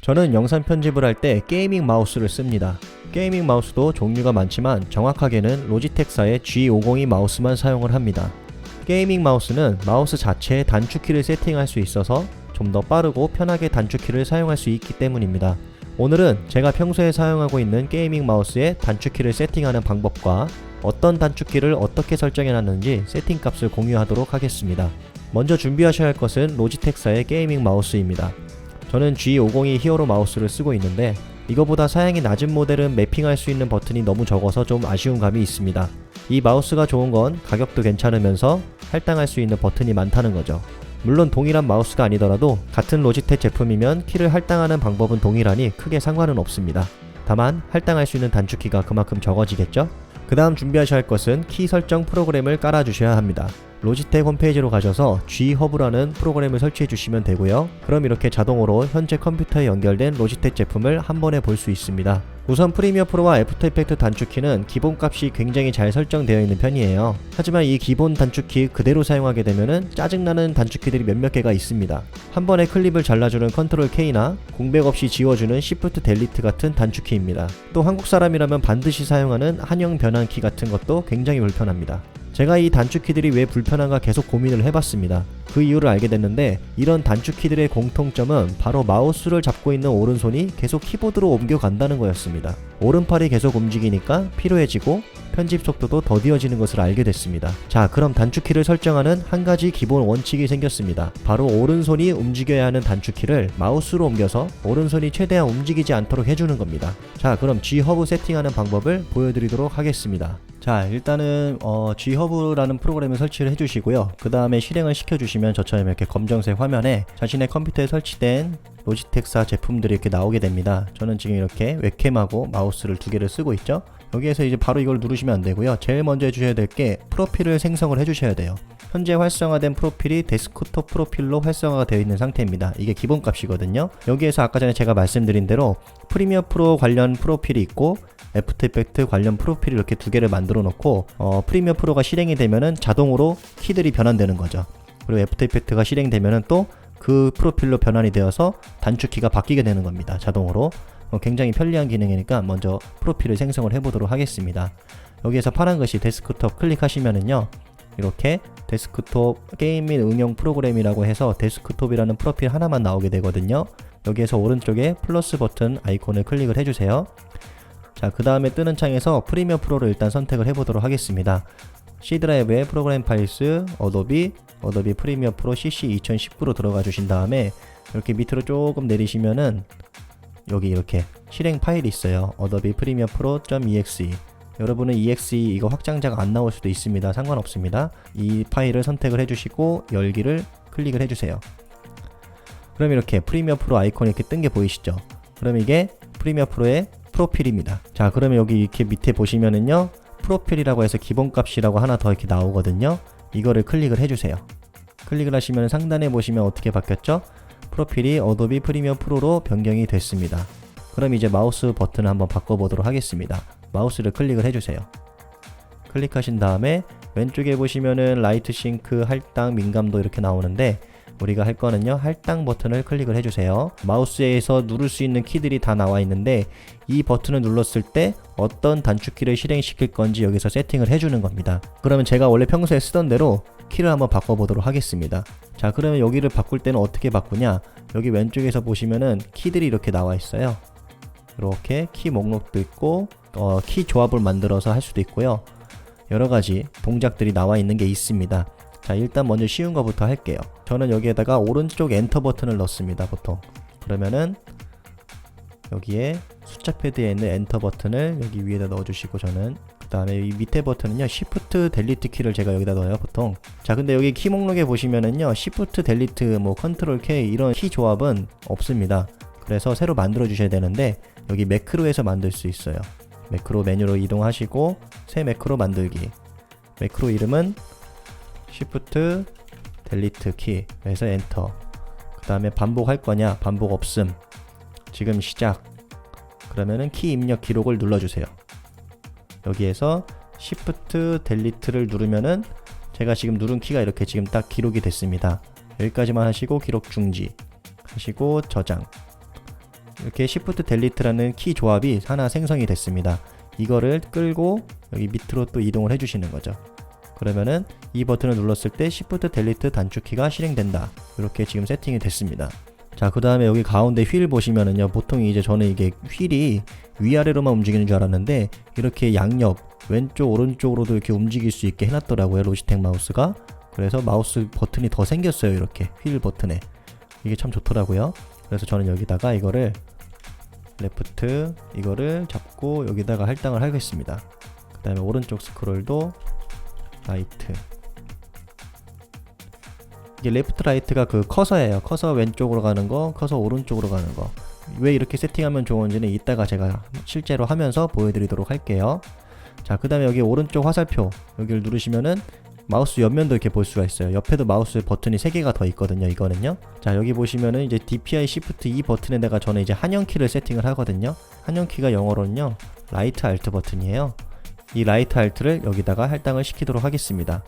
저는 영상 편집을 할 때 게이밍 마우스를 씁니다. 게이밍 마우스도 종류가 많지만 정확하게는 로지텍사의 G502 마우스만 사용을 합니다. 게이밍 마우스는 마우스 자체에 단축키를 세팅할 수 있어서 좀 더 빠르고 편하게 단축키를 사용할 수 있기 때문입니다. 오늘은 제가 평소에 사용하고 있는 게이밍 마우스의 단축키를 세팅하는 방법과 어떤 단축키를 어떻게 설정해 놨는지 세팅 값을 공유하도록 하겠습니다. 먼저 준비하셔야 할 것은 로지텍사의 게이밍 마우스입니다. 저는 G502 히어로 마우스를 쓰고 있는데 이거보다 사양이 낮은 모델은 매핑할 수 있는 버튼이 너무 적어서 좀 아쉬운 감이 있습니다. 이 마우스가 좋은 건 가격도 괜찮으면서 할당할 수 있는 버튼이 많다는 거죠. 물론 동일한 마우스가 아니더라도 같은 로지텍 제품이면 키를 할당하는 방법은 동일하니 크게 상관은 없습니다. 다만 할당할 수 있는 단축키가 그만큼 적어지겠죠? 그 다음 준비하셔야 할 것은 키 설정 프로그램을 깔아주셔야 합니다. 로지텍 홈페이지로 가셔서 G허브라는 프로그램을 설치해 주시면 되고요. 그럼 이렇게 자동으로 현재 컴퓨터에 연결된 로지텍 제품을 한 번에 볼 수 있습니다. 우선 프리미어 프로와 애프터 이펙트 단축키는 기본값이 굉장히 잘 설정되어 있는 편이에요. 하지만 이 기본 단축키 그대로 사용하게 되면은 짜증나는 단축키들이 몇몇 개가 있습니다. 한 번에 클립을 잘라주는 컨트롤 K나 공백 없이 지워주는 Shift 델리트 같은 단축키입니다. 또 한국 사람이라면 반드시 사용하는 한영 변환키 같은 것도 굉장히 불편합니다. 제가 이 단축키들이 왜 불편한가 계속 고민을 해봤습니다. 그 이유를 알게 됐는데 이런 단축키들의 공통점은 바로 마우스를 잡고 있는 오른손이 계속 키보드로 옮겨간다는 거였습니다. 오른팔이 계속 움직이니까 피로해지고 편집 속도도 더디어지는 것을 알게 됐습니다. 자, 그럼 단축키를 설정하는 한 가지 기본 원칙이 생겼습니다. 바로 오른손이 움직여야 하는 단축키를 마우스로 옮겨서 오른손이 최대한 움직이지 않도록 해주는 겁니다. 자, 그럼 G허브 세팅하는 방법을 보여드리도록 하겠습니다. 자 일단은 어, G허브라는 프로그램을 설치를 해주시고요 그 다음에 실행을 시켜주시면 저처럼 이렇게 검정색 화면에 자신의 컴퓨터에 설치된 로지텍사 제품들이 이렇게 나오게 됩니다 저는 지금 이렇게 웹캠하고 마우스를 두 개를 쓰고 있죠 여기에서 이제 바로 이걸 누르시면 안 되고요 제일 먼저 해주셔야 될 게 프로필을 생성을 해주셔야 돼요 현재 활성화된 프로필이 데스크톱 프로필로 활성화가 되어 있는 상태입니다. 이게 기본값이거든요. 여기에서 아까 전에 제가 말씀드린 대로 프리미어 프로 관련 프로필이 있고 애프터 이펙트 관련 프로필 이렇게 두 개를 만들어 놓고 어, 프리미어 프로가 실행이 되면은 자동으로 키들이 변환되는 거죠. 그리고 애프터 이펙트가 실행되면은 또 그 프로필로 변환이 되어서 단축키가 바뀌게 되는 겁니다. 자동으로. 어, 굉장히 편리한 기능이니까 먼저 프로필을 생성을 해보도록 하겠습니다. 여기에서 파란 것이 데스크톱 클릭하시면은요. 이렇게 데스크톱 게임 및 응용 프로그램이라고 해서 데스크톱이라는 프로필 하나만 나오게 되거든요. 여기에서 오른쪽에 플러스 버튼 아이콘을 클릭을 해주세요. 자, 그 다음에 뜨는 창에서 프리미어 프로를 일단 선택을 해보도록 하겠습니다. C 드라이브에 프로그램 파일스, 어도비, 어도비 프리미어 프로 CC 2019로 들어가 주신 다음에 이렇게 밑으로 조금 내리시면은 여기 이렇게 실행 파일이 있어요. 어도비 프리미어 프로.exe 여러분은 exe 이거 확장자가 안 나올 수도 있습니다. 상관없습니다. 이 파일을 선택을 해주시고 열기를 클릭을 해주세요. 그럼 이렇게 프리미어 프로 아이콘이 이렇게 뜬 게 보이시죠? 그럼 이게 프리미어 프로의 프로필입니다. 자, 그러면 여기 이렇게 밑에 보시면은요. 프로필이라고 해서 기본값이라고 하나 더 이렇게 나오거든요. 이거를 클릭을 해주세요. 클릭을 하시면 상단에 보시면 어떻게 바뀌었죠? 프로필이 어도비 프리미어 프로로 변경이 됐습니다. 그럼 이제 마우스 버튼을 한번 바꿔보도록 하겠습니다. 마우스를 클릭을 해주세요. 클릭하신 다음에 왼쪽에 보시면은 라이트 싱크, 할당, 민감도 이렇게 나오는데 우리가 할 거는요 할당 버튼을 클릭을 해주세요. 마우스에서 누를 수 있는 키들이 다 나와 있는데 이 버튼을 눌렀을 때 어떤 단축키를 실행시킬 건지 여기서 세팅을 해주는 겁니다. 그러면 제가 원래 평소에 쓰던 대로 키를 한번 바꿔보도록 하겠습니다. 자 그러면 여기를 바꿀 때는 어떻게 바꾸냐? 여기 왼쪽에서 보시면은 키들이 이렇게 나와 있어요. 이렇게 키 목록도 있고 어, 키 조합을 만들어서 할 수도 있고요. 여러 가지 동작들이 나와 있는 게 있습니다 자 일단 먼저 쉬운 거부터 할게요. 저는 여기에다가 오른쪽 엔터 버튼을 넣습니다 보통. 그러면은 여기에 숫자 패드에 있는 엔터 버튼을 여기 위에다 넣어주시고 저는 그 다음에 이 밑에 버튼은요 Shift 델리트 키를 제가 여기다 넣어요 보통. 자 근데 여기 키 목록에 보시면은요 Shift 델리트 뭐 컨트롤 K 이런 키 조합은 없습니다. 그래서 새로 만들어 주셔야 되는데 여기 매크로에서 만들 수 있어요. 매크로 메뉴로 이동하시고 새 매크로 만들기. 매크로 이름은 Shift 델리트 키 그래서 엔터 그 다음에 반복할 거냐 반복 없음. 지금 시작. 그러면은 키 입력 기록을 눌러주세요. 여기에서 Shift 델리트를 누르면은 제가 지금 누른 키가 이렇게 지금 딱 기록이 됐습니다. 여기까지만 하시고 기록 중지 하시고 저장. 이렇게 Shift 델리트라는 키 조합이 하나 생성이 됐습니다. 이거를 끌고 여기 밑으로 또 이동을 해주시는 거죠. 그러면은 이 버튼을 눌렀을 때 Shift 델리트 단축키가 실행된다. 이렇게 지금 세팅이 됐습니다. 자, 그 다음에 여기 가운데 휠 보시면은요, 보통 이제 저는 이게 휠이 위아래로만 움직이는 줄 알았는데, 이렇게 양옆, 왼쪽, 오른쪽으로도 이렇게 움직일 수 있게 해놨더라고요, 로지텍 마우스가. 그래서 마우스 버튼이 더 생겼어요, 이렇게. 휠 버튼에. 이게 참 좋더라고요. 그래서 저는 여기다가 이거를 레프트, 이거를 잡고 여기다가 할당을 하겠습니다. 그 다음에 오른쪽 스크롤도 라이트. 이게 레프트 라이트가 그 커서예요. 커서 왼쪽으로 가는 거, 커서 오른쪽으로 가는 거. 왜 이렇게 세팅하면 좋은지는 이따가 제가 실제로 하면서 보여드리도록 할게요. 자, 그 다음에 여기 오른쪽 화살표 여기를 누르시면은 마우스 옆면도 이렇게 볼 수가 있어요. 옆에도 마우스 버튼이 3개가 더 있거든요. 이거는요. 자, 여기 보시면은 이제 DPI Shift E 버튼에다가 저는 이제 한영키를 세팅을 하거든요. 한영키가 영어로는요. 라이트 알트 버튼이에요. 이 라이트 알트를 여기다가 할당을 시키도록 하겠습니다.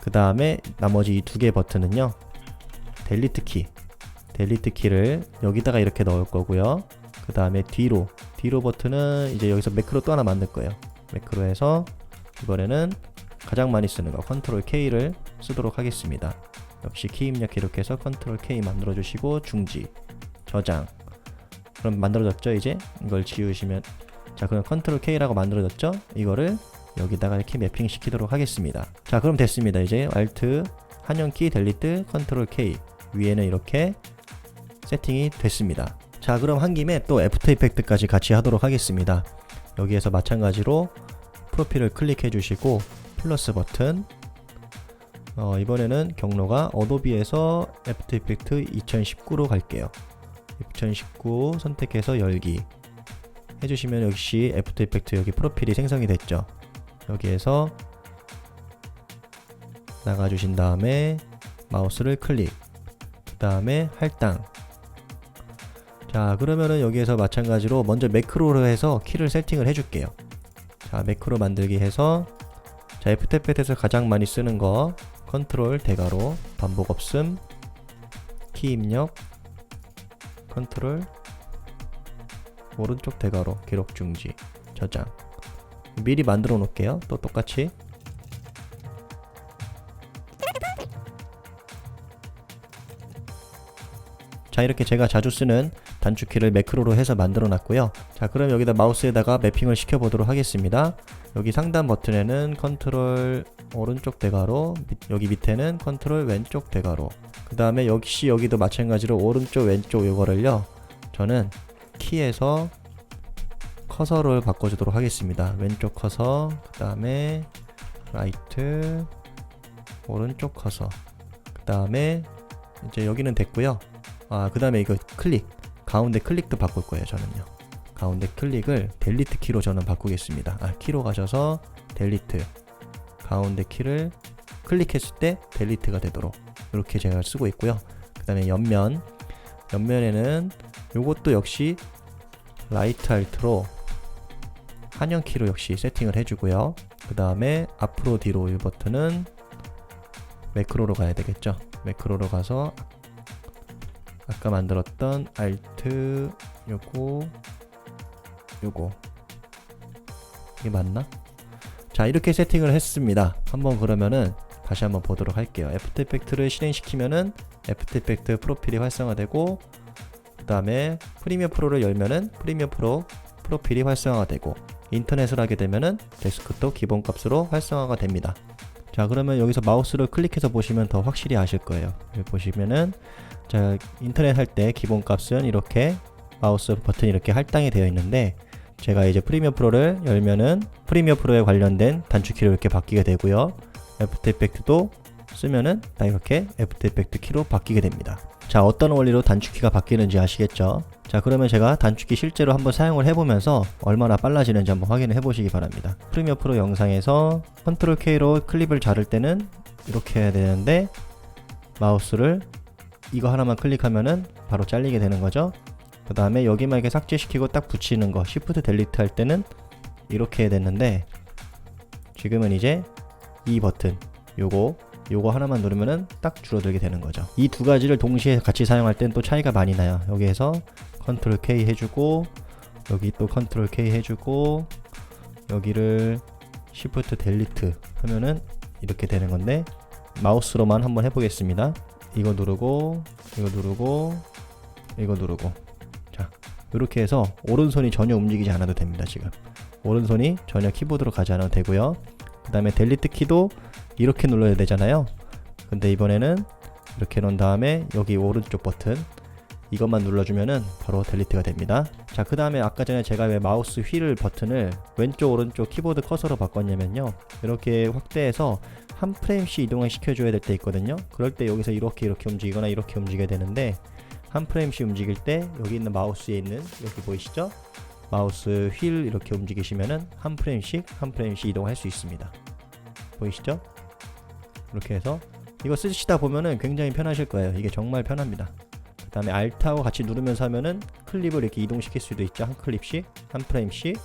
그 다음에 나머지 이 두개 버튼은요 델리트 키 델리트 키를 여기다가 이렇게 넣을 거고요. 그 다음에 뒤로 뒤로 버튼은 이제 여기서 매크로 또 하나 만들 거예요. 매크로에서 이번에는 가장 많이 쓰는 거 컨트롤 K를 쓰도록 하겠습니다. 역시 키 입력 이렇게 해서 컨트롤 K 만들어 주시고 중지 저장. 그럼 만들어졌죠 이제? 이걸 지우시면 자 그럼 컨트롤 K라고 만들어졌죠 이거를 여기다가 이렇게 매핑 시키도록 하겠습니다. 자, 그럼 됐습니다. 이제 Alt 한영키 델리트 컨트롤 K 위에는 이렇게 세팅이 됐습니다. 자, 그럼 한 김에 또 애프터 이펙트까지 같이 하도록 하겠습니다. 여기에서 마찬가지로 프로필을 클릭해 주시고 플러스 버튼 어, 이번에는 경로가 어도비에서 애프터 이펙트 2019로 갈게요. 2019 선택해서 열기 해주시면 역시 애프터 이펙트 여기 프로필이 생성이 됐죠. 여기에서 나가주신 다음에 마우스를 클릭 그 다음에 할당 자 그러면은 여기에서 마찬가지로 먼저 매크로로 해서 키를 세팅을 해줄게요 자 매크로 만들기 해서 자 FTP에서 가장 많이 쓰는 거 컨트롤 대괄호 반복 없음 키 입력 컨트롤 오른쪽 대괄호 기록 중지 저장. 미리 만들어 놓을게요. 또 똑같이. 자 이렇게 제가 자주 쓰는 단축키를 매크로로 해서 만들어 놨고요. 자 그럼 여기다 마우스에다가 매핑을 시켜 보도록 하겠습니다. 여기 상단 버튼에는 컨트롤 오른쪽 대괄호 밑- 여기 밑에는 컨트롤 왼쪽 대괄호. 그 다음에 역시 여기도 마찬가지로 오른쪽 왼쪽 이거를요. 저는 키에서 커서를 바꿔주도록 하겠습니다. 왼쪽 커서, 그 다음에 라이트, 오른쪽 커서, 그 다음에 이제 여기는 됐고요. 아, 그 다음에 이거 클릭, 가운데 클릭도 바꿀 거예요. 저는요. 가운데 클릭을 델리트 키로 저는 바꾸겠습니다. 아, 키로 가셔서 델리트, 가운데 키를 클릭했을 때 델리트가 되도록 이렇게 제가 쓰고 있고요. 그 다음에 옆면, 옆면에는 요것도 역시 라이트 알트로 한영 키로 역시 세팅을 해주고요. 그 다음에 앞으로 뒤로 이 버튼은 매크로로 가야 되겠죠. 매크로로 가서 아까 만들었던 Alt 요거 요거 이게 맞나? 자 이렇게 세팅을 했습니다. 한번 그러면은 다시 한번 보도록 할게요. 애프터 이펙트를 실행시키면은 애프터 이펙트 프로필이 활성화되고 그 다음에 프리미어 프로를 열면은 프리미어 프로 프로필이 활성화가 되고 인터넷을 하게 되면은 데스크톱 기본값으로 활성화가 됩니다. 자 그러면 여기서 마우스를 클릭해서 보시면 더 확실히 아실 거예요. 여기 보시면은 자 인터넷 할 때 기본값은 이렇게 마우스 버튼이 이렇게 할당이 되어 있는데 제가 이제 프리미어 프로를 열면은 프리미어 프로에 관련된 단축키로 이렇게 바뀌게 되고요. 애프터 이펙트도 쓰면은 다 이렇게 애프터 이펙트 키로 바뀌게 됩니다. 자 어떤 원리로 단축키가 바뀌는지 아시겠죠? 자 그러면 제가 단축키 실제로 한번 사용을 해보면서 얼마나 빨라지는지 한번 확인을 해보시기 바랍니다. 프리미어 프로 영상에서 컨트롤 K로 클립을 자를 때는 이렇게 해야 되는데 마우스를 이거 하나만 클릭하면은 바로 잘리게 되는 거죠. 그 다음에 여기만 이렇게 삭제시키고 딱 붙이는 거 Shift 델리트 할 때는 이렇게 해야 됐는데 지금은 이제 이 버튼 요거 요거 하나만 누르면은 딱 줄어들게 되는 거죠. 이 두 가지를 동시에 같이 사용할 땐 또 차이가 많이 나요. 여기에서 컨트롤 K 해주고 여기 또 컨트롤 K 해주고 여기를 Shift 델리트 하면은 이렇게 되는 건데 마우스로만 한번 해보겠습니다. 이거 누르고 이거 누르고 이거 누르고 자 이렇게 해서 오른손이 전혀 움직이지 않아도 됩니다. 지금 오른손이 전혀 키보드로 가지 않아도 되고요. 그 다음에 델리트 키도 이렇게 눌러야 되잖아요. 근데 이번에는 이렇게 놓은 다음에 여기 오른쪽 버튼 이것만 눌러주면은 바로 델리트가 됩니다. 자, 그 다음에 아까 전에 제가 왜 마우스 휠 버튼을 왼쪽 오른쪽 키보드 커서로 바꿨냐면요. 이렇게 확대해서 한 프레임씩 이동을 시켜줘야 될 때 있거든요. 그럴 때 여기서 이렇게 이렇게 움직이거나 이렇게 움직여야 되는데 한 프레임씩 움직일 때 여기 있는 마우스에 있는 여기 보이시죠? 마우스 휠 이렇게 움직이시면은 한 프레임씩 한 프레임씩 이동할 수 있습니다. 보이시죠? 이렇게 해서 이거 쓰시다 보면은 굉장히 편하실 거예요. 이게 정말 편합니다. 그 다음에 Alt하고 같이 누르면서 하면은 클립을 이렇게 이동시킬 수도 있죠. 한 클립씩, 한 프레임씩.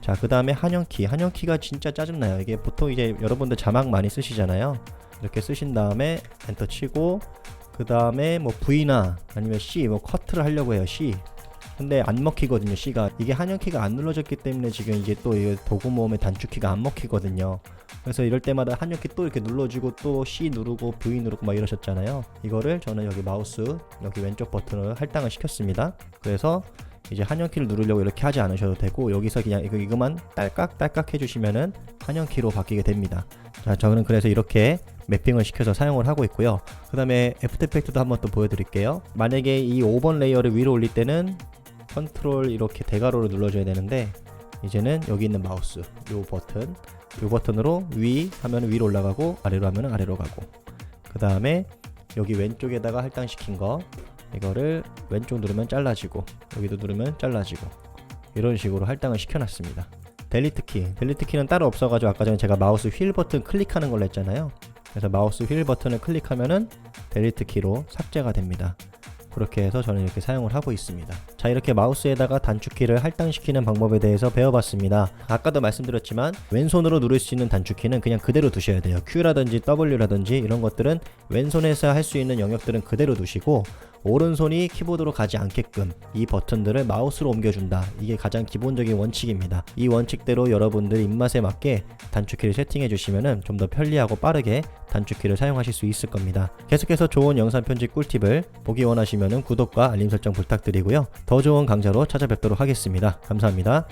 자, 그 다음에 한영키. 한영키가 진짜 짜증나요. 이게 보통 이제 여러분들 자막 많이 쓰시잖아요. 이렇게 쓰신 다음에 엔터 치고, 그 다음에 뭐 V나 아니면 C, 뭐 커트를 하려고 해요. C. 근데 안 먹히거든요. C가. 이게 한영키가 안 눌러졌기 때문에 지금 이게 또 이게 도구 모음의 단축키가 안 먹히거든요. 그래서 이럴 때마다 한영키 또 이렇게 눌러주고 또 C 누르고 V 누르고 막 이러셨잖아요. 이거를 저는 여기 마우스 여기 왼쪽 버튼을 할당을 시켰습니다. 그래서 이제 한영키를 누르려고 이렇게 하지 않으셔도 되고 여기서 그냥 이거 이거만 딸깍 딸깍 해주시면은 한영키로 바뀌게 됩니다. 자, 저는 그래서 이렇게 매핑을 시켜서 사용을 하고 있고요. 그 다음에 애프터 이펙트도 한번 또 보여드릴게요. 만약에 이 5번 레이어를 위로 올릴 때는 컨트롤 이렇게 대괄호를 눌러줘야 되는데 이제는 여기 있는 마우스 요 버튼 요 버튼으로 위 하면 위로 올라가고 아래로 하면 아래로 가고. 그 다음에 여기 왼쪽에다가 할당시킨 거 이거를 왼쪽 누르면 잘라지고 여기도 누르면 잘라지고 이런 식으로 할당을 시켜놨습니다. 델리트 키. 델리트 키는 따로 없어가지고 아까 전에 제가 마우스 휠 버튼 클릭하는 걸로 했잖아요. 그래서 마우스 휠 버튼을 클릭하면은 델리트 키로 삭제가 됩니다. 그렇게 해서 저는 이렇게 사용을 하고 있습니다. 자 이렇게 마우스에다가 단축키를 할당시키는 방법에 대해서 배워봤습니다. 아까도 말씀드렸지만 왼손으로 누를 수 있는 단축키는 그냥 그대로 두셔야 돼요. Q라든지 W라든지 이런 것들은 왼손에서 할 수 있는 영역들은 그대로 두시고 오른손이 키보드로 가지 않게끔 이 버튼들을 마우스로 옮겨준다. 이게 가장 기본적인 원칙입니다. 이 원칙대로 여러분들 입맛에 맞게 단축키를 세팅해 주시면 좀 더 편리하고 빠르게 단축키를 사용하실 수 있을 겁니다. 계속해서 좋은 영상 편집 꿀팁을 보기 원하시면 구독과 알림 설정 부탁드리고요. 더 좋은 강좌로 찾아뵙도록 하겠습니다. 감사합니다.